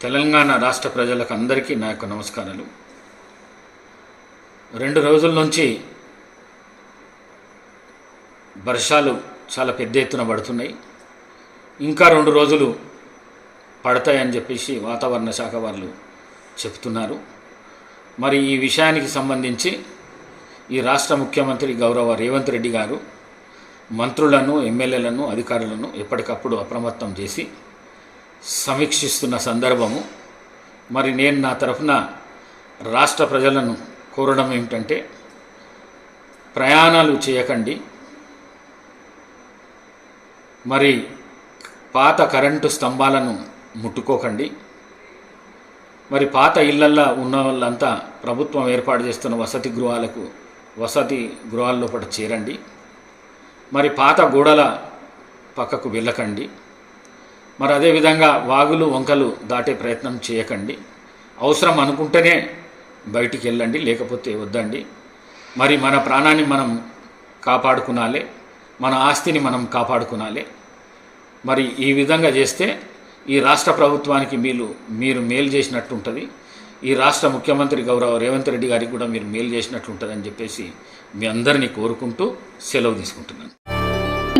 తెలంగాణ రాష్ట్ర ప్రజలకు అందరికీ నా యొక్క నమస్కారాలు. రెండు రోజుల నుంచి వర్షాలు చాలా పెద్ద ఎత్తున పడుతున్నాయి. ఇంకా రెండు రోజులు పడతాయని చెప్పేసి వాతావరణ శాఖ వాళ్ళు చెప్తున్నారు. మరి ఈ విషయానికి సంబంధించి ఈ రాష్ట్ర ముఖ్యమంత్రి గౌరవ రేవంత్ రెడ్డి గారు మంత్రులను ఎమ్మెల్యేలను అధికారులను ఎప్పటికప్పుడు అప్రమత్తం చేసి సమీక్షిస్తున్న సందర్భము. మరి నేను నా తరఫున రాష్ట్ర ప్రజలను కోరడం ఏమిటంటే ప్రయాణాలు చేయకండి. మరి పాత కరెంటు స్తంభాలను ముట్టుకోకండి. మరి పాత ఇళ్ళల్లో ఉన్న వాళ్ళంతా ప్రభుత్వం ఏర్పాటు చేస్తున్న వసతి గృహాలకు వసతి గృహాల లోపల చేరండి. మరి పాత గోడల పక్కకు వెళ్ళకండి. మరి అదేవిధంగా వాగులు వంకలు దాటే ప్రయత్నం చేయకండి. అవసరం అనుకుంటేనే బయటికి వెళ్ళండి లేకపోతే వద్దండి. మరి మన ప్రాణాన్ని మనం కాపాడుకునాలి మన ఆస్తిని మనం కాపాడుకునాలి. మరి ఈ విధంగా చేస్తే ఈ రాష్ట్ర ప్రభుత్వానికి మీరు మీరు మేలు చేసినట్టు ఉంటుంది ఈ రాష్ట్ర ముఖ్యమంత్రి గౌరవ రేవంత్ రెడ్డి గారికి కూడా మీరు మేలు చేసినట్లుంటుందని చెప్పేసి మీ అందరినీ కోరుకుంటూ సెలవు తీసుకుంటున్నాను.